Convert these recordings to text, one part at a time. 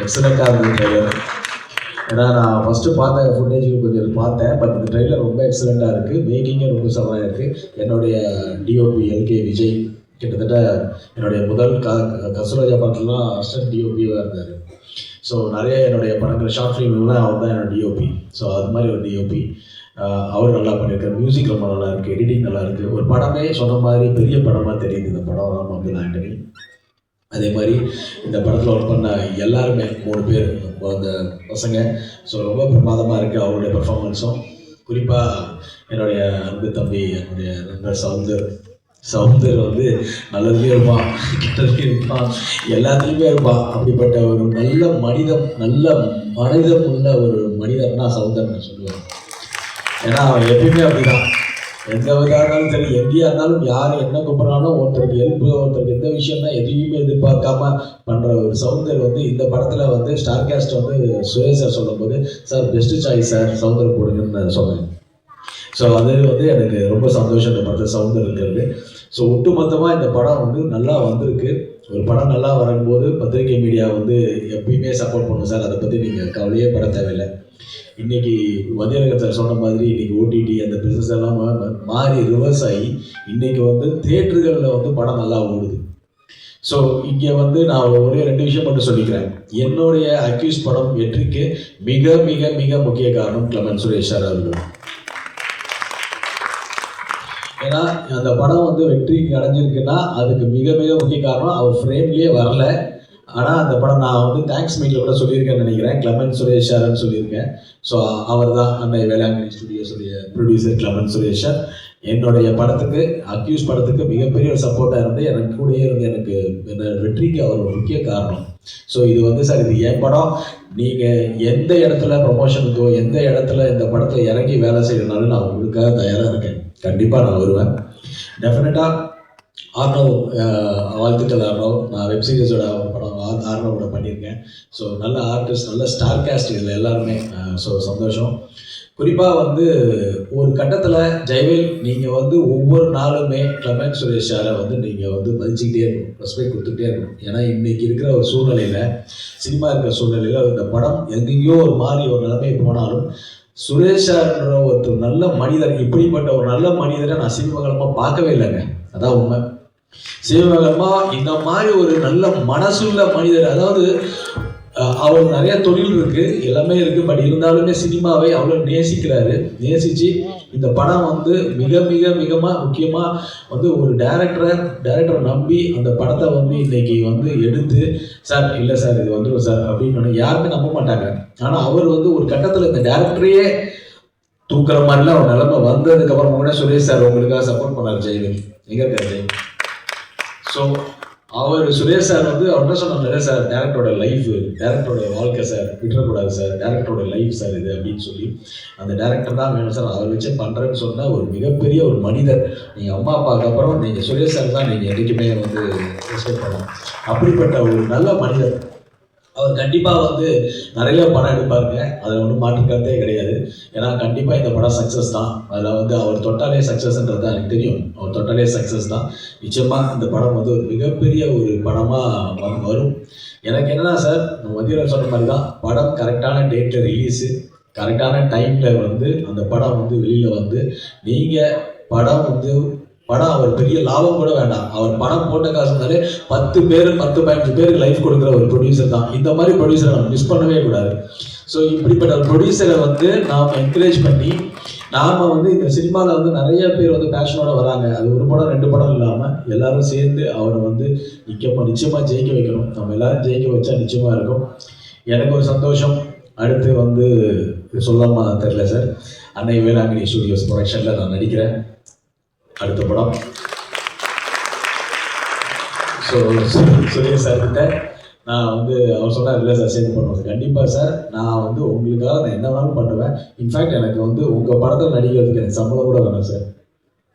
எக்ஸலண்ட்டாக இருந்தது ட்ரெய்லர் ஏன்னா நான் ஃபஸ்ட்டு பார்த்த ஃபுட்டேஜ் கொஞ்சம் பார்த்தேன். பட் இந்த ட்ரெய்லர் ரொம்ப எக்ஸலண்ட்டாக இருக்குது மேக்கிங்கே ரொம்ப செமையாக இருக்குது என்னுடைய டிஓபி எல்கே விஜய் கிட்டத்தட்ட என்னுடைய முதல் க கசுராஜா பாட்டுலாம் அசிஸ்டன்ட் டிஓபியாக இருந்தார். ஸோ நிறைய என்னுடைய படங்கள் ஷார்ட் ஃபிலிம்லாம் அவர் தான் என்னோட டிஓபி ஸோ அது மாதிரி ஒரு டிஓபி அவர் நல்லா பண்ணியிருக்காரு. மியூசிக் ரொம்ப நல்லா இருக்குது எடிட்டிங் நல்லா இருக்குது ஒரு படமே சொன்ன மாதிரி பெரிய படமாக தெரியுது. இந்த படம் ராமபில் ஆண்டனி. அதே மாதிரி இந்த படத்தில் ஒர்க் பண்ண எல்லாருமே மூணு பேர் அந்த பசங்க. ஸோ ரொம்ப பிரமாதமாக இருக்குது அவருடைய பெர்ஃபார்மன்ஸும் குறிப்பாக என்னுடைய அன்பு தம்பி என்னுடைய நண்பர் சவுந்தர். சவுந்தர் வந்து நல்லதுலேயும் இருப்பான் கெட்டதுலேயும் இருப்பான் எல்லாத்துலேயுமே இருப்பான். அப்படிப்பட்ட ஒரு நல்ல மனிதம் நல்ல மனிதம் உள்ள ஒரு மனிதர்னா சவுந்தர்னு நான் சொல்லுவேன் ஏன்னா அவன் எப்பயுமே அப்படிதான். எந்த விதா சரி எப்படியா இருந்தாலும் யார் என்ன கூப்பிட்றாலும் ஒருத்தருக்கு ஹெல்ப் ஒருத்தருக்கு எந்த விஷயம்னா எதையுமே எதிர்பார்க்காம பண்ணுற ஒரு சவுந்தர் வந்து இந்த படத்தில் வந்து ஸ்டார் கேஸ்ட் வந்து சுரேஷ் சார் சொல்லும்போது sir best choice sir Soundar போடுங்கன்னு நான் சொன்னேன். ஸோ அது வந்து எனக்கு ரொம்ப சந்தோஷம் இந்த படத்தில் சவுந்தர் இருக்கிறது ஸோ ஒட்டுமொத்தமாக இந்த படம் வந்து நல்லா வந்திருக்கு. ஒரு படம் நல்லா வரும்போது பத்திரிகை மீடியா வந்து எப்பயுமே சப்போர்ட் பண்ணும் சார் அதை பற்றி நீங்கள் கவலையே பட தேவையில்லை. இன்னைக்கு மதியரகன் சார் சொன்ன மாதிரி இன்னைக்கு ஓடிடி அந்த பிஸ்னஸ் எல்லாம் மா- மாறி ரிவர்ஸ் ஆகி இன்னைக்கு வந்து தேட்டர்களில் வந்து படம் நல்லா ஓடுது. ஸோ இங்கே வந்து நான் ஒரே ரெண்டு விஷயம் மட்டும் சொல்லிக்கிறேன். என்னுடைய அக்யூஸ் படம் வெற்றிக்கு மிக மிக மிக முக்கிய காரணம் கிளமன் சுரேஷ் சார் அவர்கள். ஏன்னா அந்த படம் வந்து வெற்றி அடைஞ்சிருக்குன்னா அதுக்கு மிக மிக முக்கிய காரணம் அவர் ஃப்ரேம்லேயே வரல. ஆனால் அந்த படம் நான் வந்து தேங்க்ஸ் மீட்டில் கூட சொல்லியிருக்கேன்னு நினைக்கிறேன். கிளமன் சுரேஷார்னு சொல்லியிருக்கேன். ஸோ அவர் தான் அந்த வேளாங்கண்ணி ஸ்டுடியோஸுடைய ப்ரொடியூசர் கிளமன் சுரேஷர் என்னுடைய படத்துக்கு அக்யூஸ் படத்துக்கு மிகப்பெரிய ஒரு சப்போர்ட்டாக இருந்து எனக்கு கூடயே இருந்து எனக்கு இந்த வெற்றிக்கு அவர் ஒரு முக்கிய காரணம். ஸோ இது வந்து சார் இது என் படம். நீங்கள் எந்த இடத்துல ப்ரொமோஷனுக்கோ எந்த இடத்துல இந்த படத்தில் இறங்கி வேலை செய்யணும்னாலும் நான் உங்களுக்காக தயாராக இருக்கேன். கண்டிப்பாக நான் வருவேன். டெஃபினட்டாக ஆர்னவ் வாழ்த்துக்கள் ஆர்னவ் நான் வெப்சீரிஸோட ஆர்- பண்ணியிருக்கேன். ஸோ நல்ல ஆர்டிஸ்ட் நல்ல ஸ்டார் காஸ்ட் இதில் எல்லாருமே ஸோ சந்தோஷம். குறிப்பாக வந்து ஒரு கட்டத்தில் ஜெயவேல் நீங்கள் வந்து ஒவ்வொரு நாளுமே கிளமன் சுரேஷ் சாரை வந்து நீங்கள் வந்து மதிச்சுக்கிட்டே இருக்கணும் ரெஸ்பெக்ட் கொடுத்துட்டே இருக்கணும். ஏன்னா இன்றைக்கி இருக்கிற ஒரு சூழ்நிலையில் சினிமா இருக்கிற சூழ்நிலையில் இந்த படம் எங்கேயோ ஒரு மாதிரி ஒரு நிலைமை போனாலும் சுரேஷ் சார்ன்ற ஒருத்தர் நல்ல மனிதர் இப்படிப்பட்ட ஒரு நல்ல மனிதரை நான் சினிமகலமாக பார்க்கவே இல்லைங்க. அதான் உண்மை. சிவகலமா இந்த மாதிரி ஒரு நல்ல மனசுள்ள மனிதர் அதாவது அவர் நிறைய தொழில் இருக்கு எல்லாமே இருக்கு பட் இருந்தாலுமே சினிமாவை அவ்வளோ நேசிக்கிறாரு. நேசிச்சு இந்த படம் வந்து மிக மிக மிகமா முக்கியமா வந்து ஒரு டைரக்டரை டைரக்டரை நம்பி அந்த படத்தை வந்து இன்னைக்கு வந்து எடுத்து சார் இல்லை சார் இது வந்துடும் சார் அப்படின்னு யாருமே நம்ப மாட்டாங்க. ஆனால் அவர் வந்து ஒரு கட்டத்தில் இந்த டேரக்டரையே தூக்குற மாதிரிலாம் ஒரு நிலைமை வந்ததுக்கு அப்புறம் கூட சுரேஷ் சார் உங்களுக்காக சப்போர்ட் பண்ணார் ஜெயலலிதா எங்க இருக்காரு ஜெய் ஸோ அவர் சுரேஷ் சார் வந்து அவர் என்ன சொன்னார் சார் டேரக்டரோட லைஃப் டேரக்டரோட வாழ்க்கை சார் விட்டுறக்கூடாது சார் டேரக்டரோட லைஃப் சார் இது அப்படின்னு சொல்லி. அந்த டேரக்டர் தான் வேணும் சார். அவர் வச்சு பண்ணுறேன்னு சொன்னால் ஒரு மிகப்பெரிய ஒரு மனிதர். நீங்கள் அம்மா அப்பாவுக்கு அப்புறம் நீங்கள் சுரேஷ் சார் தான் நீங்கள் என்றைக்குமே வந்து ரெஸ்பெக்ட் பண்ணலாம். அப்படிப்பட்ட ஒரு நல்ல மனிதர். அவர் கண்டிப்பாக வந்து நிறைய படம் எடுப்பாருங்க. அதில் ஒன்றும் மாற்று கருத்தே கிடையாது. ஏன்னா கண்டிப்பாக இந்த படம் சக்ஸஸ் தான். அதில் வந்து அவர் தொட்டாலே சக்ஸஸ்ன்றது எனக்கு தெரியும். அவர் தொட்டாலே சக்ஸஸ் தான். நிச்சயமாக இந்த படம் வந்து ஒரு மிகப்பெரிய ஒரு படமாக வரும். எனக்கு என்னன்னா சார் மதியம் சொன்ன மாதிரி தான் படம் கரெக்டான டேட்டில் ரிலீஸு கரெக்டான டைமில் வந்து அந்த படம் வந்து வெளியில் வந்து நீங்கள் படம் வந்து பணம் அவர் பெரிய லாபம் கூட வேண்டாம். அவர் பணம் போட்ட காசுனாலே பத்து பேர் பத்து பதினஞ்சு பேருக்கு லைஃப் கொடுக்குற ஒரு ப்ரொடியூசர் தான். இந்த மாதிரி ப்ரொடியூசரை நம்ம மிஸ் பண்ணவே கூடாது. ஸோ இப்படிப்பட்ட ஒரு ப்ரொடியூசரை வந்து நாம் என்கரேஜ் பண்ணி நாம் வந்து இந்த சினிமாவில் வந்து நிறைய பேர் வந்து பேஷனோட வராங்க. அது ஒரு படம் ரெண்டு படம் இல்லாமல் எல்லாரும் சேர்ந்து அவரை வந்து நிற்கப்போ நிச்சயமாக ஜெயிக்க வைக்கணும். நம்ம எல்லாரும் ஜெயிக்க வச்சா நிச்சயமாக இருக்கும். எனக்கு ஒரு சந்தோஷம். அடுத்து வந்து இது சொல்லாமா தெரில சார். அன்னை வேளாங்கண்ணி ஸ்டுடியோஸ் ப்ரொடக்ஷனில் நான் நடிக்கிறேன். அடுத்த படம். ஸோ சுரேஷ் சார் கிட்ட நான் வந்து அவர் சொன்னார் இல்லை சார் சேர்ந்து பண்ணுவது கண்டிப்பாக சார் நான் வந்து உங்களுக்காக நான் என்ன வேணாலும் பண்ணுவேன். இன்ஃபேக்ட் எனக்கு வந்து உங்கள் படத்தில் நடிக்கிறதுக்கு எனக்கு சம்பளம் கூட வேணும் சார்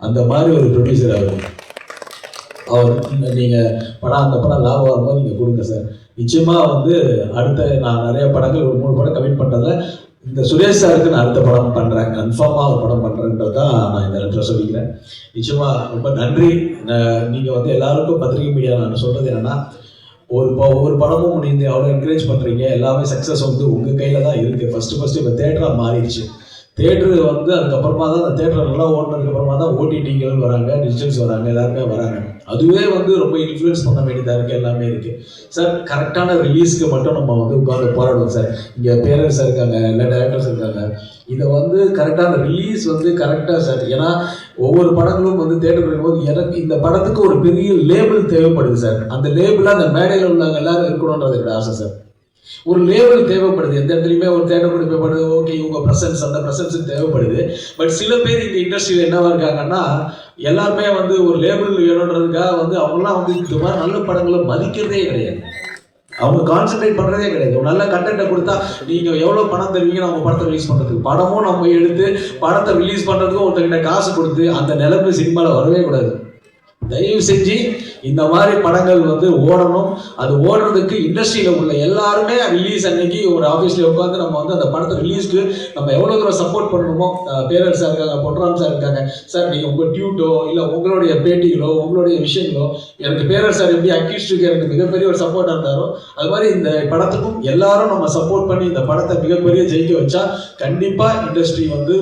அந்த மாதிரி ஒரு ப்ரொடியூசர் அவர். அவர் நீங்கள் படம் அந்த படம் லாபம் வரும்போது நீங்கள் கொடுங்க சார் நிச்சயமாக வந்து அடுத்த நான் நிறைய படங்கள் ஒரு மூணு படம் கமிட் பண்ணுறதுல இந்த சுரேஷ் சாருக்கு நான் அடுத்த படம் பண்ணுறேன் கன்ஃபார்மாக ஒரு படம் பண்ணுறேன்றது நான் இந்த இடத்துல சொல்லிக்கிறேன். நிச்சயமாக ரொம்ப நன்றி. நீங்கள் வந்து எல்லாருக்கும் பத்திரிகை மீடியா நான் சொல்கிறது என்னென்னா ஒரு ப- ஒவ்வொரு படமும் நீங்கள் அவ்வளோ என்கரேஜ் பண்ணுறீங்க எல்லாமே சக்ஸஸ் வந்து உங்கள் கையில் தான் இருக்குது ஃபஸ்ட்டு ஃபஸ்ட்டு இப்போ தேட்டராக மாறிடுச்சு. தேட்டரு வந்து அதுக்கப்புறமா தான் அந்த தேட்டர் நல்லா ஓடினதுக்கு அப்புறமா தான் ஓடிடிங்கள் வராங்க டிஜிட்டல்ஸ் வராங்க எல்லாருமே வராங்க. அதுவே வந்து ரொம்ப இன்ஃப்ளூயன்ஸ் பண்ண வேண்டியதாக இருக்குது எல்லாமே இருக்குது சார் கரெக்டான ரிலீஸ்க்கு மட்டும் நம்ம வந்து உட்காந்து போராடுவோம் சார். இங்கே பேரண்ட்ஸ் இருக்காங்க இல்லை டேரக்டர்ஸ் இருக்காங்க. இதை வந்து கரெக்டான ரிலீஸ் வந்து கரெக்டாக சார். ஏன்னா ஒவ்வொரு படங்களும் வந்து தேட்டர் போது எனக்கு இந்த படத்துக்கு ஒரு பெரிய லேபிள் தேவைப்படுது சார். அந்த லேபிளாக அந்த மேடையில் உள்ளவங்க எல்லாரும் இருக்கணுன்றது என்னோட ஆசை சார். ஒரு லேபிள் தேவைப்படுது. எந்த இடத்துலையுமே ஒரு தேட்டர் கொண்டு ஓகே இவங்க ப்ரெசன்ஸ் அந்த ப்ரெசன்ஸ் தேவைப்படுது. பட் சில பேர் இந்த இண்டஸ்ட்ரியில் என்னவா இருக்காங்கன்னா எல்லாருமே வந்து ஒரு லேபிள் வேணுன்றதுக்காக வந்து அவங்களாம் வந்து இந்த மாதிரி நல்ல படங்களை மதிக்கிறதே கிடையாது. அவங்க கான்சென்ட்ரேட் பண்ணுறதே கிடையாது. ஒரு நல்ல கண்டென்ட்டை கொடுத்தா நீங்கள் எவ்வளோ பணம் தருவீங்க நம்ம படத்தை ரிலீஸ் பண்ணுறதுக்கு படமும் நம்ம எடுத்து படத்தை ரிலீஸ் பண்ணுறதுக்கும் ஒருத்தர்கிட்ட காசு கொடுத்து அந்த நிலைமை சினிமாவில் வரவே கூடாது. தயவு செஞ்சு இந்த மாதிரி படங்கள் வந்து ஓடணும். அது ஓடுறதுக்கு இண்டஸ்ட்ரியில் உள்ள எல்லாருமே ரிலீஸ் அன்னைக்கு ஒரு ஆஃபீஸில் உட்காந்து நம்ம வந்து அந்த படத்தை ரிலீஸ்க்கு நம்ம எவ்வளோ தூரம் சப்போர்ட் பண்ணணுமோ பேரர் சார் இருக்காங்க பொன்ராம் சார் இருக்காங்க. சார் நீங்கள் உங்கள் டியூட்டோ இல்லை உங்களுடைய பேட்டிகளோ உங்களுடைய விஷயங்களோ எனக்கு பேரர் சார் எப்படி அக்யூஸ்டுக்கு எனக்கு மிகப்பெரிய ஒரு சப்போர்ட்டாக இருந்தாரோ அது மாதிரி இந்த படத்துக்கும் எல்லாரும் நம்ம சப்போர்ட் பண்ணி இந்த படத்தை மிகப்பெரிய ஜெயிக்க வச்சா கண்டிப்பாக இண்டஸ்ட்ரி வந்து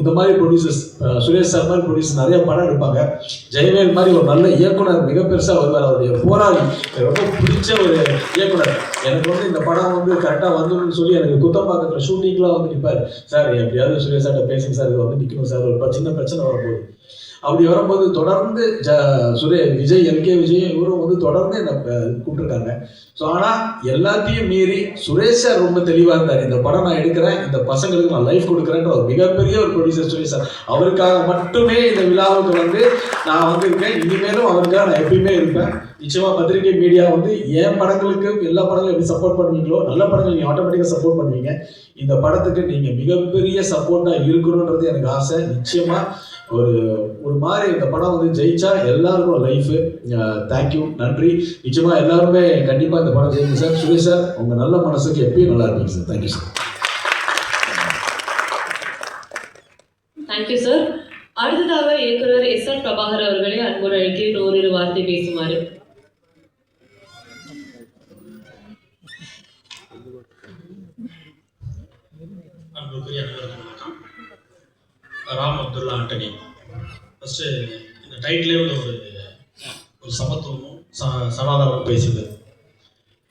இந்த மாதிரி ப்ரொடியூசர்ஸ் சுரேஷ் சார் மாதிரி ப்ரொடியூசர் நிறைய படம் எடுப்பாங்க. ஜெயவேல் மாதிரி ஒரு நல்ல இயக்குனர் மிக பெருசாக வருவார். அவருடைய போராளி. எனக்கு ரொம்ப பிடிச்ச ஒரு இயக்குனர். எனக்கு வந்து இந்த படம் வந்து கரெக்டாக வந்துடும் சொல்லி எனக்கு குத்தம்பாக்கத்தில் ஷூட்டிங்லாம் வந்து நிற்பார் சார் எப்படியாவது சுரேஷ் சார்கிட்ட பேசுங்க சார். இது வந்து நிற்கணும் சார். ஒரு சின்ன பிரச்சனை வரப்போகுது. அப்படி வரும்போது தொடர்ந்து ஜ சுரே விஜய் எல்கே விஜய் இவரும் வந்து தொடர்ந்து என்னை கூப்பிட்டுருக்காங்க ஸோ ஆனால் எல்லாத்தையும் மீறி சுரேஷ் சார் ரொம்ப தெளிவாக இருந்தார். இந்த படம் நான் எடுக்கிறேன் இந்த பசங்களுக்கு நான் லைஃப் கொடுக்குறேன்ற ஒரு மிகப்பெரிய ஒரு ப்ரொடியூசர் சுரேஷ் சார். அவருக்காக மட்டுமே இந்த விழாவுக்கு வந்து நான் வந்திருக்கேன். இனிமேலும் அவருக்காக நான் எப்பயுமே இருப்பேன். நிச்சயமாக பத்திரிகை மீடியா வந்து என் படங்களுக்கு எல்லா படங்களும் எப்படி சப்போர்ட் பண்ணுவீங்களோ நல்ல படங்கள் நீங்கள் ஆட்டோமேட்டிக்காக சப்போர்ட் பண்ணுவீங்க. இந்த படத்துக்கு நீங்கள் மிகப்பெரிய சப்போர்ட்டாக இருக்கணுன்றது எனக்கு ஆசை. நிச்சயமாக ஒரு ஒரு மாதிரி இந்த படம் வந்து ஜெயிச்சா எல்லாருக்கும் லைஃபு தேங்க்யூ நன்றி. நிச்சயமா எல்லாருமே கண்டிப்பாக இந்த படம் ஜெயிக்கும் சார். சுரேஷ் சார் உங்கள் நல்ல மனசுக்கு எப்பயும் நல்லா இருப்பீங்க sir. Thank you sir thank you sir அடுத்ததாக இயக்குனர் எஸ் ஆர் பிரபாகர் அவர்களை அன்போடு அழைக்கிறேன் ஓரிரு வார்த்தை பேசுமாறு. அன்புக்குரிய அனைவருக்கும் வணக்கம். ராம் அப்துல்லா ஆண்டனி. ஃபஸ்ட்டு இந்த டைட்டிலே வந்து ஒரு ஒரு சமத்துவமும் ச சமாதானமும் பேசுது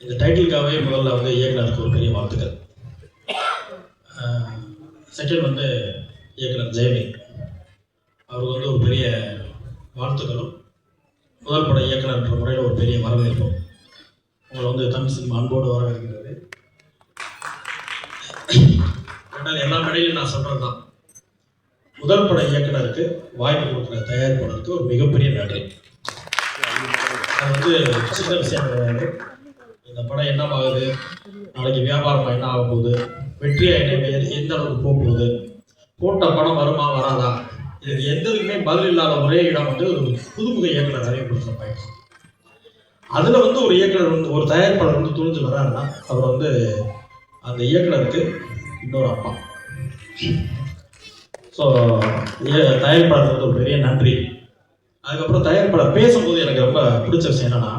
இந்த டைட்டிலுக்காகவே முதல்ல வந்து இயக்குனருக்கு ஒரு பெரிய வாழ்த்துக்கள். செகண்ட் வந்து இயக்குனர் ஜெயவேல் அவருக்கு வந்து ஒரு பெரிய வாழ்த்துக்களும். முதல் பட இயக்குனர்ன்ற முறையில் ஒரு பெரிய வரவேற்பும். உங்களை வந்து தமிழ் சினிமா அன்போடு வரவேற்கிறது. ரெண்டாவது எல்லா மேடையிலும் நான் சொல்கிறது தான் முதல் பட இயக்குனருக்கு வாய்ப்பு கொடுக்குற தயாரிப்பாளருக்கு ஒரு மிகப்பெரிய நன்றி. அது வந்து சின்ன விஷயம் கிடையாது. இந்த படம் என்ன ஆகுது நாளைக்கு வியாபாரமாக என்ன ஆக போகுது வெற்றியாக என்ன எந்த அளவுக்கு போக போகுது போட்ட படம் வருமா வராதா? இது எந்ததுக்குமே பதில் இல்லாத ஒரே இடம் வந்து ஒரு புதுமுக இயக்குனர் அறிமுகப்படுத்துகிற பயணம் அதில் வந்து ஒரு இயக்குனர் வந்து ஒரு தயாரிப்பாளர் வந்து துணிஞ்சு வர்றாருன்னா அவர் வந்து அந்த இயக்குனருக்கு இன்னொரு அப்பா. ஸோ தயாரிப்பாளருக்கு வந்து ஒரு பெரிய நன்றி. அதுக்கப்புறம் தயாரிப்பாளர் பேசும்போது எனக்கு ரொம்ப பிடிச்ச விஷயம் என்னன்னா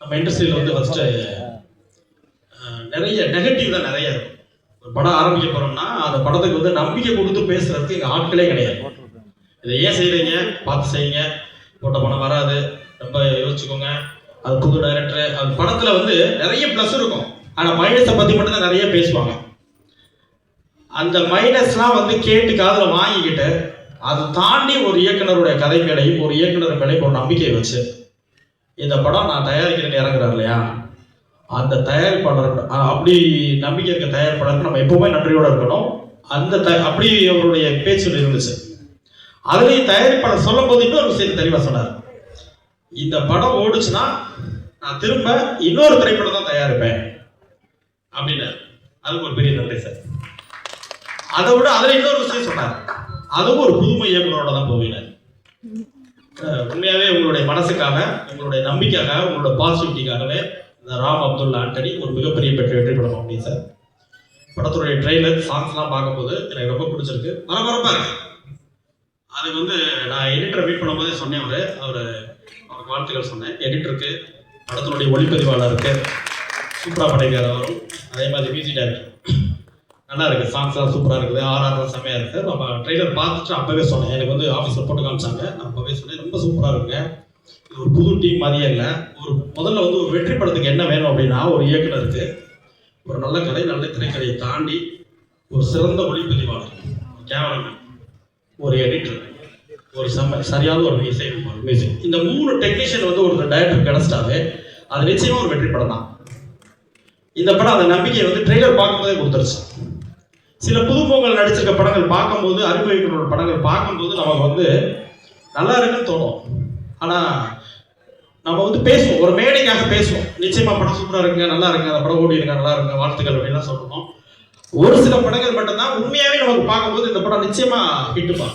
நம்ம இண்டஸ்ட்ரியில் வந்து ஃபஸ்ட்டு நிறைய நெகட்டிவ் தான் நிறைய இருக்கும். ஒரு படம் ஆரம்பிக்க போகிறோம்னா அந்த படத்துக்கு வந்து நம்பிக்கை கொடுத்து பேசுறதுக்கு இங்கே ஆட்களே கிடையாது. இதை ஏன் செய்கிறீங்க பார்த்து செய்யுங்க. போட்ட படம் வராது. ரொம்ப யோசிச்சுக்கோங்க. அது புது டைரக்டர் அது படத்தில் வந்து நிறைய ப்ளஸ் இருக்கும். ஆனால் மைனஸை பற்றி மட்டும் தான் நிறைய பேசுவாங்க. அந்த மைனஸ்லாம் வந்து கேட்டு காதில் வாங்கிக்கிட்டு அதை தாண்டி ஒரு இயக்குனருடைய கதை மேலையும் ஒரு இயக்குனர் மேலையும் ஒரு நம்பிக்கையை வச்சு இந்த படம் நான் தயாரிக்கிறேன்னு இறங்குறாரு இல்லையா? அந்த தயாரிப்பாளர் அப்படி நம்பிக்கை இருக்க தயாரிப்பாளருக்கு நம்ம எப்பவுமே நன்றியோட இருக்கணும். அந்த த அப்படி அவருடைய பேச்சு இருந்துச்சு. அதுலேயும் தயாரிப்பாளர் சொல்லும் போது இன்னொரு விஷயத்தை தெளிவாக சொன்னார். இந்த படம் ஓடுச்சுன்னா நான் திரும்ப இன்னொரு திரைப்படம் தான் தயாரிப்பேன். அப்படின்னு அதுக்கு ஒரு பெரிய நன்றி சார். அதை விட அதில் இன்னொரு விஷயம் சொன்னார். அதுவும் ஒரு புதுமை இயக்குனரோட தான் போவினார் உண்மையாகவே உண்மையாவே உங்களுடைய மனசுக்காக உங்களுடைய நம்பிக்கைக்காக உங்களோட பாசிட்டிவிட்டிக்காகவே இந்த ராம் அப்துல்லா ஆண்டனி ஒரு மிகப்பெரிய பெற்ற வெற்றி படம் அப்படின்னு சார். படத்துடைய ட்ரெய்லர் சாங்ஸ்லாம் பார்க்கும்போது எனக்கு ரொம்ப பிடிச்சிருக்கு. பரபரப்பாக இருக்கு அதுக்கு வந்து நான் எடிட்டரை மீட் பண்ணும்போதே சொன்னேன் அவர். அவர் அவருக்கு வாழ்த்துக்கள் சொன்னேன். எடிட்டருக்கு படத்தினுடைய ஒளிப்பதிவாளருக்கு சூப்பராக பண்ணியிருக்காரு அவரும். அதே மாதிரி மியூசிக் டேரக்டர் நல்லா இருக்குது சாங்ஸ்லாம் சூப்பராக இருக்குது. ஆர்ஆர்லாம் செம்மையாக இருக்குது நம்ம ட்ரெய்லர் பார்த்துட்டு அப்போவே சொன்னேன். எனக்கு வந்து ஆஃபீஸில் போட்டு காமிச்சாங்க. நான் அப்போவே சொன்னேன். ரொம்ப சூப்பராக இருக்குங்க இது ஒரு புது டீம் மாதிரியே இல்லை. ஒரு முதல்ல வந்து ஒரு வெற்றி படத்துக்கு என்ன வேணும் அப்படின்னா ஒரு இயக்குனருக்கு ஒரு நல்ல கதை நல்ல திரைக்கதையை தாண்டி ஒரு சிறந்த ஒளிப்பதிவாளர். கேமராமேன் ஒரு எடிட்டர் ஒரு செம்ம சரியான ஒரு இசை மியூசிக் இந்த மூணு டெக்னீஷியன் வந்து ஒரு டைரக்டர் கிடச்சிட்டாவே அது நிச்சயமாக ஒரு வெற்றி படம் தான். இந்த படம் அந்த நம்பிக்கையை வந்து ட்ரெய்லர் பார்க்கும்போதே கொடுத்துருச்சு. சில புதுமுகங்கள் நடிச்சிருக்க படங்கள் பார்க்கும்போது அறிமுகங்களோட படங்கள் பார்க்கும்போது நமக்கு வந்து நல்லா இருக்குன்னு தோணும். ஆனால் நம்ம வந்து பேசுவோம். ஒரு மேடைக்காக பேசுவோம். நிச்சயமா படம் சூப்பரா இருக்குங்க நல்லா இருக்குங்க அந்த படம் ஓடி இருங்க நல்லா இருக்குங்க வாழ்த்துக்கள் அப்படின்லாம் சொல்லணும் ஒரு சில படங்கள் மட்டும்தான் உண்மையாவே நமக்கு பார்க்கும்போது இந்த படம் நிச்சயமா ஹிட்டுப்பா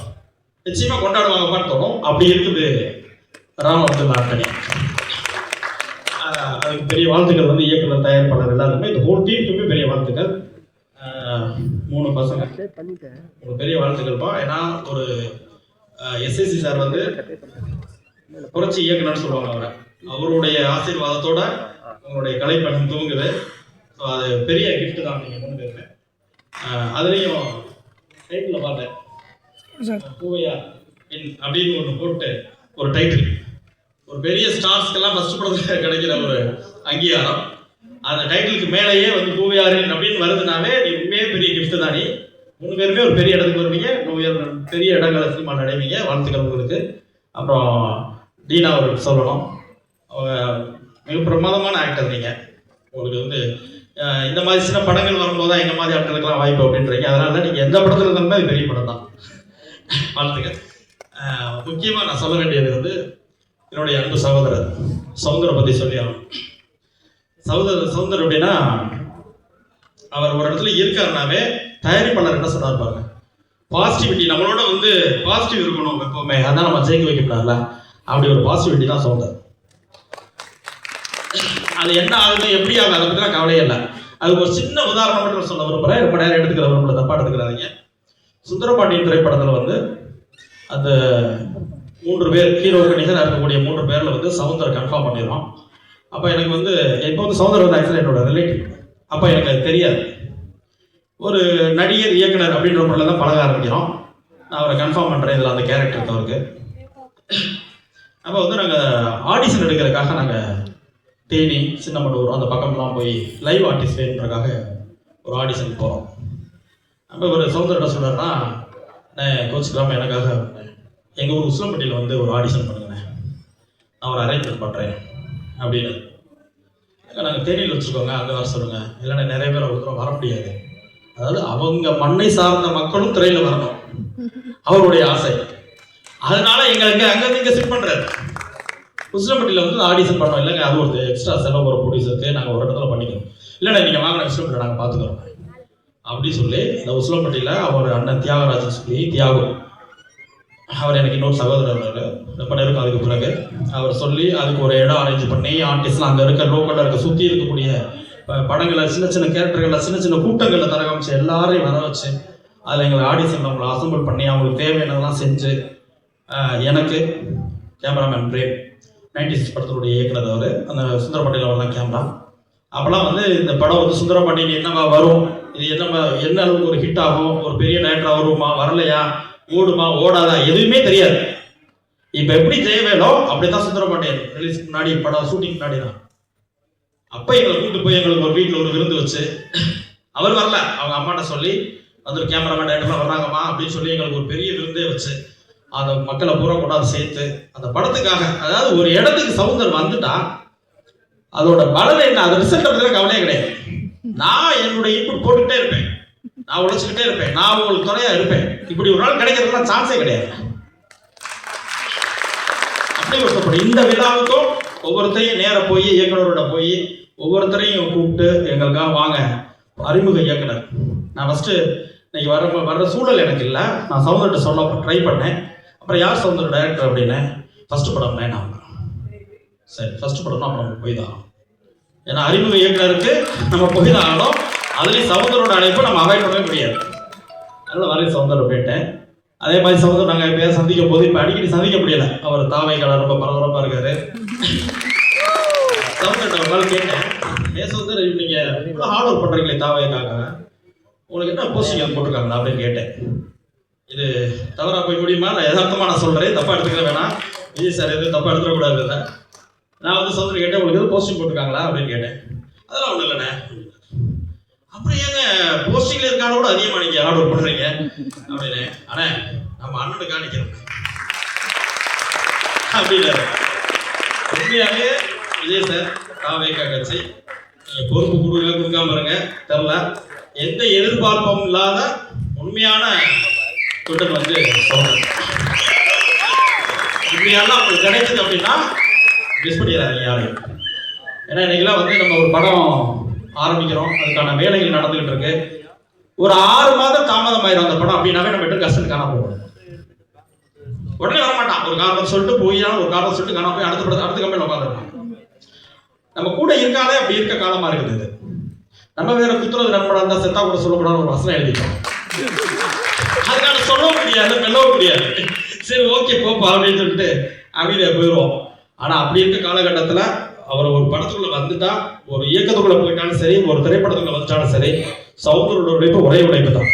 நிச்சயமா கொண்டாடுவாங்கப்பான்னு தோணும். அப்படி இருக்குது ராம் அப்துல் ஆண்டனி அதுக்கு பெரிய வாழ்த்துக்கள் வந்து இயக்குனர் தயாரிப்பாளர் எல்லாருமே இந்த ஹோல் டீமுக்குமே பெரிய வாழ்த்துக்கள். மூணு பசங்க. ஒரு பெரிய வாழ்த்துக்கள்ப்பா ஏன்னா ஒரு எஸ்எஸ்சி சார் வந்து புரட்சி இயக்குனர்னு சொல்லுவாங்க அவரை. அவருடைய ஆசீர்வாதத்தோட உங்களுடைய கலைப்பணம் தூங்குது ஸோ அது பெரிய கிஃப்ட் தான் நீங்கள் மூணு பேருமே ஆஹ் அதுலேயும் டைட்டில் பார்த்தேன். பூவையா என் அப்படின்னு ஒன்று போட்டு ஒரு டைட்டில் ஒரு பெரிய ஸ்டார்ஸ்க்கெல்லாம் ஃபர்ஸ்ட் படத்தில் கிடைக்கிற ஒரு அங்கீகாரம். அந்த டைட்டிலுக்கு மேலேயே வந்து பூவையாரின் அப்படின்னு வருதுனாவே நீ உண்மையே பெரிய கிஃப்ட் தான் நீ. மூணு பேருமே ஒரு பெரிய இடத்துக்கு வருவீங்க. உயர் பெரிய இடங்களை சினிமா நடைவீங்க வாழ்த்துக்கள் உங்களுக்கு. அப்புறம் டீனா ஒரு சொல்லணும். அவங்க மிக பிரமாதமான ஆக்டர் நீங்கள் உங்களுக்கு வந்து இந்த மாதிரி சின்ன படங்கள் வரும்போது தான் எங்கள் மாதிரி ஆட்களுக்கெல்லாம் வாய்ப்பு அப்படின்றீங்க. அதனால தான் நீங்கள் எந்த படத்தில் இருந்தாலுமே அது பெரிய படம் தான். வாழ்த்துக்கள். முக்கியமாக நான் சொல்ல வேண்டியது வந்து என்னுடைய அன்பு சகோதரர் சௌந்தரை பற்றி சொல்லி ஆகணும் சௌந்தர் சௌந்தர் அப்படின்னா அவர் ஒரு இடத்துல இருக்காருனாவே தயாரிப்பாளர் என்ன சொன்னார் பாருங்க. பாசிட்டிவிட்டி நம்மளோட வந்து பாசிட்டிவ் இருக்கணும் எப்பவுமே. அதான் நம்ம ஜெயிக்க வைக்கப்படாதுல்ல அப்படி ஒரு பாசிட்டிவிட்டி தான் சௌந்தர் அது என்ன ஆகுது எப்படி ஆகுது அதை பற்றிலாம் கவலையே இல்லை. அதுக்கு ஒரு சின்ன உதாரணம் மட்டும் சொல்ல விரும்புகிறேன் ரொம்ப நேரம் எடுத்துக்கிற விரும்பல தப்பா எடுத்துக்கிறாதீங்க. சுந்தரபாண்டியன் திரைப்படத்தில் வந்து அந்த மூன்று பேர் ஹீரோ கணிசனாக இருக்கக்கூடிய மூன்று பேரில் வந்து சவுந்தர் கன்ஃபார்ம் பண்ணிடுறோம் அப்போ எனக்கு வந்து இப்போ வந்து சௌந்தர் வந்து ஆக்சுவலாக என்னோட ரிலேட்டிவ் அப்போ எனக்கு அது தெரியாது. ஒரு நடிகர் இயக்குனர் அப்படின்ற முறையில் தான் பழக ஆரம்பிக்கிறோம். நான் அவரை கன்ஃபார்ம் பண்ணுறேன் இதில் அந்த கேரக்டர் அவருக்கு அப்போ வந்து நாங்கள் ஆடிஷன் எடுக்கிறதுக்காக நாங்கள் தேனி சின்னமனூர் அந்த பக்கம்லாம் போய் லைவ் ஆர்டிஸ்ட் வேணுன்றக்காக ஒரு ஆடிஷன் போகிறோம் அப்போ ஒரு சவுந்தர் என்ன கோச் கோச்சிக்காமல் எனக்காக எங்கள் ஊர் உசிலம்பட்டியில் வந்து ஒரு ஆடிஷன் பண்ணுங்கண்ணே. நான் ஒரு அரேஞ்ச்மெண்ட் பண்ணுறேன் அப்படின்னு. நாங்கள் தேனியில் வச்சுருக்கோங்க அங்கே வர சொல்லுங்கள் இல்லைன்னா நிறைய பேர் அவ்வளோ தூரம் வர முடியாது. அதாவது அவங்க மண்ணை சார்ந்த மக்களும் திரையில் வரணும். அவருடைய ஆசை. அதனால எங்களுக்கு அங்கே இங்கே செட் பண்ணுறாரு உசிலம்பட்டியில் வந்து ஆடிஷன் பண்ணோம் இல்லைங்க அது ஒரு எக்ஸ்ட்ரா செலவு ஒரு ப்ரொடியூசருக்கு நாங்கள் ஒரு இடத்துல பண்ணிக்கிறோம். இல்லைண்ணா நீங்கள் வாங்கின உசிலம்பட்டியில் நாங்கள் பார்த்துக்கிறோம் அப்படின்னு சொல்லி இந்த உசிலம்பட்டியில் அவர் அண்ணன் தியாகராஜன் சொல்லி தியாகம் அவர் எனக்கு இன்னொரு சகோதரர் இருக்காரு ரொம்ப நேரம் அதுக்கு பிறகு அவர் சொல்லி அதுக்கு ஒரு இடம் அரேஞ்ச் பண்ணி ஆர்டிஸ்ட்லாம் அங்கே இருக்க லோக்கலில் இருக்க சுற்றி இருக்கக்கூடிய படங்களை சின்ன சின்ன கேரக்டர்களை சின்ன சின்ன கூட்டங்களில் தர காமிச்சு எல்லாரையும் வர வச்சு அதில் எங்களை ஆடிஷன் அவங்களை அசம்பிள் பண்ணி அவங்களுக்கு தேவையானதெல்லாம் செஞ்சு எனக்கு கேமராமேன் பிரேம் நைன்டி சிக்ஸ் படத்தினுடைய இயக்குனர் அவர் அந்த சுந்தரபாண்டியில் வரலாம் கேமரா அப்போலாம் வந்து இந்த படம் வந்து சுந்தரபாண்டியன் என்னவா வரும் இது என்ன என்ன அளவுக்கு ஒரு ஹிட் ஆகும் ஒரு பெரிய டேரக்டராக வருமா வரலையா ஓடுமா ஓடாதா? எதுவுமே தெரியாது. இப்போ எப்படி ஜெயவேலோ அப்படிதான் சுந்தரபாண்டியன் ரிலீஸ் முன்னாடி படம் ஷூட்டிங் முன்னாடி தான் அப்போ எங்களை கூட்டு போய் எங்களுக்கு ஒரு வீட்டில் ஒரு விருந்து வச்சு அவர் வரல. அவங்க அம்மாட்ட சொல்லி வந்து கேமராமேன் டேரக்டர்லாம் வர்றாங்கம்மா அப்படின்னு சொல்லி எங்களுக்கு ஒரு பெரிய விருந்தே வச்சு அந்த மக்களை பூரா கொண்டாந்து சேர்த்து அந்த படத்துக்காக அதாவது ஒரு இடத்துக்கு சவுந்தர் வந்துட்டா அதோட பலன் என்ன? அது ரிசல்ட் கவலையே கிடையாது. நான் என்னுடைய இன்புட் போட்டுக்கிட்டே இருப்பேன். நான் உழைச்சிக்கிட்டே இருப்பேன். நான் உங்களுக்கு துணையா இருப்பேன். இப்படி ஒரு நாள் கிடைக்கிறதுலாம் சான்ஸே கிடையாது. அப்படி ஒருத்தப்படும் இந்த விழாவுக்கும் ஒவ்வொருத்தரையும் நேர போய் இயக்குனரோட போய் ஒவ்வொருத்தரையும் கூப்பிட்டு எங்களுக்காக வாங்க. அறிமுக இயக்குனர். நான் ஃபஸ்ட்டு இன்னைக்கு வர வர்ற சூழல் எனக்கு இல்லை. நான் சவுந்தர்கிட்ட சொல்ல ட்ரை பண்ணேன். அப்புறம் யார் சவுந்தர் டைரக்டர் அப்படின்னு? ஃபஸ்ட்டு படம் வேணாம் சரி ஃபஸ்ட்டு படம்னா அப்புறம் போய் தான் ஏன்னா அறிமுக இயக்குனருக்கு நம்ம போய் தான் ஆகணும். அதுலேயும் சவுந்தரோட அழைப்பை நம்ம அவாய்ட் பண்ணவே முடியாது அதனால வரை சவுந்தர் போயிட்டேன். அதே மாதிரி சவுந்தர் நாங்கள் எப்பயாவது சந்திக்கும் போது இப்போ அடிக்கடி சந்திக்க முடியல. அவர் தாவை கலர் ரொம்ப பரபரப்பாக இருக்காரு. சவுண்ட் ஒரு நாள் கேட்டேன். பேச வந்து நீங்கள் இவ்வளோ ஹார்ட் ஒர்க் பண்ணுறீங்களே தாவையக்காக உங்களுக்கு என்ன போஸ்டிங் போட்டிருக்காங்களா? அப்படின்னு கேட்டேன். இது தவறாக போய் முடியுமா? நான் யதார்த்தமாக நான் சொல்கிறேன் தப்பாக எடுத்துக்கிற வேணாம். விஜய் சார் எதுவும் தப்பாக எடுத்துடக்கூடாது நான் வந்து சவுந்தர் கேட்டேன் உங்களுக்கு எதுவும் போஸ்டிங் போட்டிருக்காங்களா? அப்படின்னு கேட்டேன். அதெல்லாம் ஒன்றும் இல்லைண்ணே. அப்புறம் ஏங்க போஸ்டிங்ல இருக்கான கூட அதிகமா நீங்க ஹார்ட் பண்றீங்க? அப்படின்னு. அண்ணே நம்ம அண்ணனுக்கா நிக்கிறோம் அப்படின்னு. உண்மையாவே விஜய் சார் தாவேக்கா கட்சி நீங்க பொறுப்பு கொடுக்க கொடுக்காம இருங்க தெரில எந்த எதிர்பார்ப்பும் இல்லாத உண்மையான தொட்டன் வந்து சொல்றேன். உண்மையான உங்களுக்கு கிடைச்சது அப்படின்னா மிஸ் பண்ணிடுறாங்க யாரும். ஏன்னா இன்னைக்கெல்லாம் வந்து நம்ம ஒரு படம் ஆரம்பிக்கிறோம். அதுக்கான வேலைகள் நடந்துகிட்டு இருக்கு. ஒரு ஆறு மாதம் தாமதம் ஆயிரும் அந்த படம். அப்படின்னாவே நம்ம கிட்ட கஷ்டம் காணாம உடனே வரமாட்டான். ஒரு காரணம் சொல்லிட்டு போய் ஒரு காரணம் சொல்லிட்டு காணாம போய் அடுத்த படத்தை அடுத்த கம்பெனியில் உட்காந்துருப்பான் நம்ம கூட இருக்காதே அப்படி இருக்க காலமா இருக்குது இது. நம்ம வேற குத்துறது நம்மளோட அந்த செத்தா கூட சொல்லக்கூடாது ஒரு வசனம் எழுதிட்டோம். அதுக்கான சொல்லவும் முடியாது மெல்லவும் முடியாது. சரி ஓகே போப்பா அப்படின்னு சொல்லிட்டு அமைதியா போயிடுவோம் ஆனா அப்படி இருக்க காலகட்டத்துல அவர் ஒரு படத்துக்குள்ள வந்துட்டா ஒரு இயக்கத்துக்குள்ள போயிட்டாலும் சரி ஒரு திரைப்படத்துக்குள்ள வந்துட்டாலும் சரி சௌந்தரோட உழைப்பு ஒரே உழைப்பு தான்.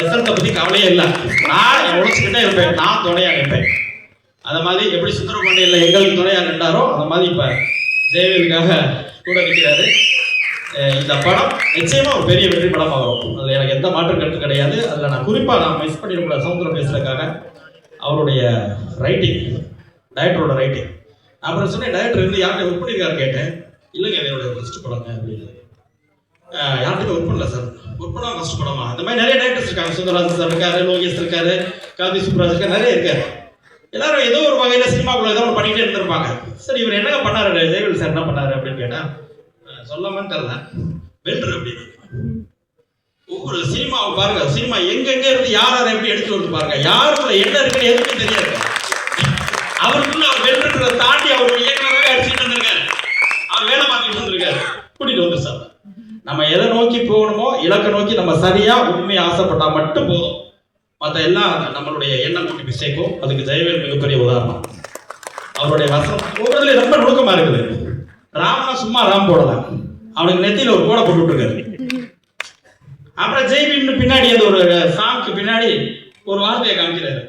ரிசல்ட்டை பத்தி கவலையே இல்லை. நான் உழைச்சுக்கிட்டே இருப்பேன். நான் துணையா நிற்பேன். அந்த மாதிரி எப்படி சுந்தரபாண்டியில் எங்களுக்கு துணையா நின்றாரோ அந்த மாதிரி இப்ப ஜெயவேலுக்காக கூட நிற்கிறாரு இந்த படம் நிச்சயமா ஒரு பெரிய வெற்றி படம் ஆகும் அதுல எனக்கு எந்த மாற்று கருத்து கிடையாது. அதுல நான் குறிப்பா நான் மிஸ் பண்ணிடக்கூடாது. சமுத்திரம் பேசுறதுக்காக அவருடைய ரைட்டிங் டைரக்டரோட ரைட்டிங் அப்புறம் சொன்னேன் டைரக்டர் இருந்து யார்கிட்ட ஒர்க் பண்ணியிருக்காரு கேட்டேன். இல்லைங்க என்னோட ஃபர்ஸ்ட் படங்க அப்படின்னு. யார்கிட்ட ஒர்க் பண்ணல சார் ஒர்க் பண்ணா ஃபர்ஸ்ட் படமா? அந்த மாதிரி நிறைய டைரக்டர்ஸ் இருக்காங்க. சுந்தரராஜன் சார் இருக்காரு லோகேஷ் இருக்காரு காந்தி சுப்ராஜ் இருக்காரு நிறைய இருக்காரு. எல்லாரும் ஏதோ ஒரு வகையில சினிமாக்குள்ள ஏதோ ஒன்று பண்ணிட்டே இருந்திருப்பாங்க. சார் இவர் என்னங்க பண்ணாரு? ஜெயவில் சார் என்ன பண்ணாரு அப்படின்னு கேட்டா சொல்லாமன்னு தெரியல. வெல்டர் அப்படின்னு. ஒவ்வொரு சினிமாவை பாருங்க. சினிமா எங்கெங்க இருந்து யார் யாரை எப்படி எடுத்து வந்து பாருங்க. யாருக்குள்ள என்ன இருக்குன்னு எதுவுமே தெரியாது. அவருக்குள்ள அவர் வென்றுன்றதை தாண்டி அவர் ஏற்கனவே அடிச்சுட்டு இருந்திருக்காரு அவர் வேலை பார்த்துட்டு இருந்திருக்காரு கூட்டிட்டு வந்து சார். நம்ம எதை நோக்கி போகணுமோ இலக்கை நோக்கி நம்ம சரியா உண்மையை ஆசைப்பட்டா மட்டும் போதும். மற்ற எல்லாம் நம்மளுடைய எண்ணம் கூட்டி மிஸ்டேக்கும். அதுக்கு ஜெயவேல் மிகப்பெரிய உதாரணம். அவருடைய வசனம் ஒவ்வொருதுல ரொம்ப நுணுக்கமா இருக்குது. ராமனா சும்மா ராம் போடலாம் அவனுக்கு நெத்தியில ஒரு கோடை போட்டு விட்டுருக்காரு. அப்புறம் ஜெய்பீம்னு பின்னாடி அந்த ஒரு சாங்க்கு பின்னாடி ஒரு வார்த்தையை காமிக்கிறாரு.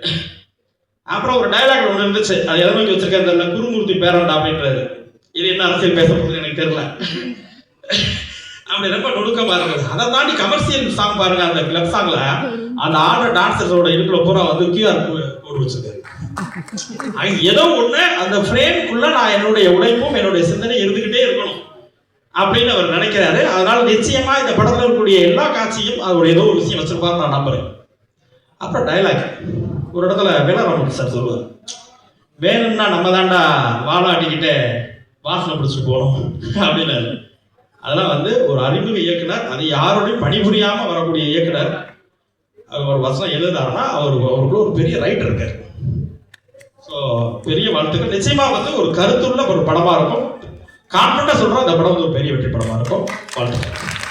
அப்புறம் ஒரு டைலாக் ஒன்று இருந்துச்சு. அது எதை வச்சிருக்கேன் தெரியல. குருமூர்த்தி பேரண்டா அப்படின்றது இது என்ன அரசியல் பேச போகுது எனக்கு தெரியல. அப்படி ரொம்ப நுணுக்கமா இருக்குது அதை தாண்டி கமர்ஷியல் சாங் பாருங்க அந்த கிளப் சாங்ல அந்த ஆடுற டான்சர்ஸோட இடுப்புல பூரா வந்து கியூஆர் கோடு வச்சிருக்கு ஏதோ ஒண்ணு அந்த ஃப்ரேம்குள்ள நான் என்னுடைய உழைப்பும் என்னுடைய சிந்தனை இருந்துகிட்டே இருக்கணும் அப்படின்னு அவர் நினைக்கிறாரு. அதனால நிச்சயமா இந்த படத்துல இருக்கக்கூடிய எல்லா காட்சியும் அதோட ஏதோ ஒரு விஷயம் வச்சிருப்பாரு நான் நம்புறேன். அப்புறம் டைலாக் ஒரு இடத்துல வேளாண் சார் சொல்லுவார் வேணும்னா நம்ம தாண்டா வாழாட்டிக்கிட்டே வாசனை பிடிச்சிட்டு போகணும். அப்படின்னாரு. அதெல்லாம் வந்து ஒரு அறிமுக இயக்குனர் அது யாரோடையும் பணிபுரியாமல் வரக்கூடிய இயக்குனர். அவர் ஒரு வசனம் எழுதுனாருன்னா அவர் அவருக்குள்ள ஒரு பெரிய ரைட்டர் இருக்கார். ஸோ பெரிய வாழ்த்துக்கள். நிச்சயமாக வந்து ஒரு கருத்துள்ள ஒரு படமாக இருக்கும். கான்ஃபிடண்டாக சொல்கிறோம் அந்த படம் வந்து ஒரு பெரிய வெற்றி படமாக இருக்கும். வாழ்த்துக்கள்.